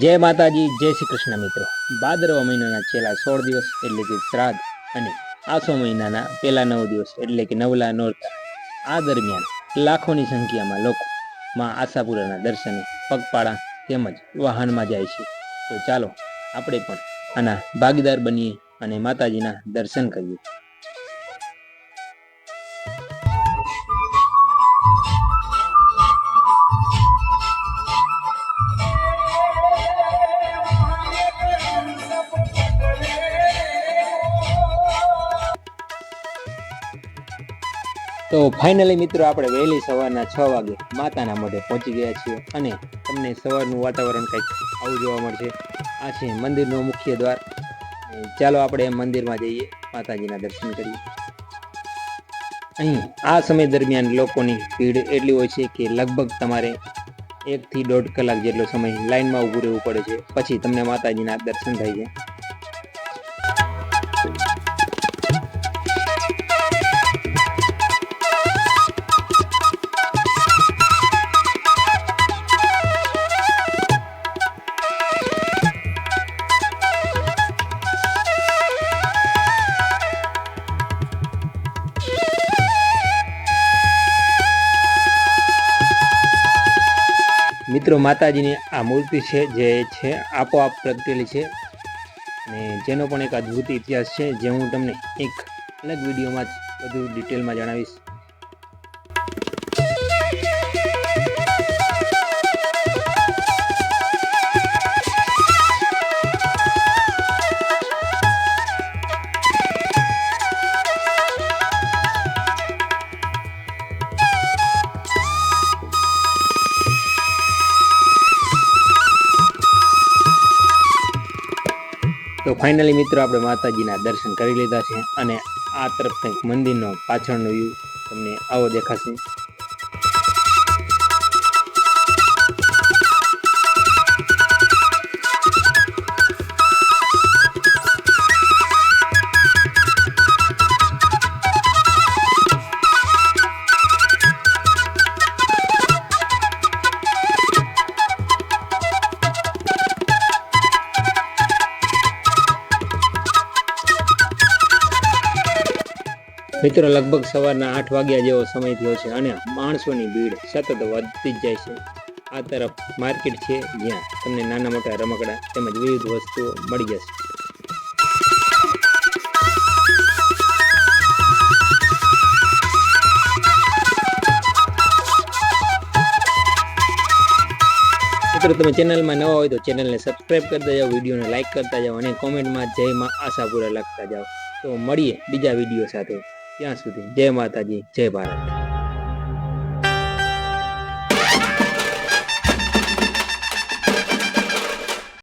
જય માતાજી, જય શ્રી કૃષ્ણ મિત્રો. ભાદરવા મહિનાના છેલ્લા સોળ દિવસ એટલે કે શ્રાદ્ધ અને આસો મહિનાના પહેલા નવ દિવસ એટલે કે નવલા નોરતા. આ દરમિયાન લાખોની સંખ્યામાં લોકો માં આશાપુરાના દર્શને પગપાળા તેમજ વાહનમાં જાય છે. તો ચાલો આપણે પણ આના ભાગીદાર બનીએ અને માતાજીના દર્શન કરીએ. તો ફાઇનલી મિત્રો આપણે વહેલી સવારના છ વાગે માતાના મઢે પહોંચી ગયા છીએ અને તમને સવારનું વાતાવરણ કંઈક આવું જોવા મળશે. આ છે મંદિરનો મુખ્ય દ્વાર. ચાલો આપણે મંદિરમાં જઈએ, માતાજીના દર્શન કરીએ. અહીં આ સમય દરમિયાન લોકોની ભીડ એટલી હોય છે કે લગભગ તમારે એકથી દોઢ કલાક જેટલો સમય લાઇનમાં ઊભું રહેવું પડે છે. પછી તમને માતાજીના દર્શન થાય છે. મિત્રો, માતાજીની આ મૂર્તિ છે જે છે, આપોઆપ પ્રગટેલી છે. અને જેનો પણ એક અદ્ભુત ઇતિહાસ છે, જે હું તમને એક અલગ વિડીયોમાં જ બધું ડિટેલમાં જણાવીશ. તો ફાઇનલી મિત્રો આપણે માતાજીના દર્શન કરી લીધા છે અને આ તરફ કંઈક મંદિરનો પાછળનો વ્યૂ તમને આવો દેખાશે. મિત્રો, લગભગ સવારના આઠ વાગ્યા જેવો સમય થયો છે અને માણસોની ભીડ સતત વધતી જ જાય છે. આ તરફ માર્કેટ છે જ્યાં તમને નાના મોટા રમકડા તેમજ વિવિધ વસ્તુઓ મળી જશે. મિત્રો, તમે ચેનલમાં નવા હોય તો ચેનલને સબસ્ક્રાઈબ કરતા જાઓ વિડીયોને લાઇક કરતા જાઓ અને કોમેન્ટમાં જય માં આશાપુરા લખતા જાઓ. તો મળીએ બીજા વીડિયો સાથે. ત્યાં સુધી જય માતાજી જય ભારત.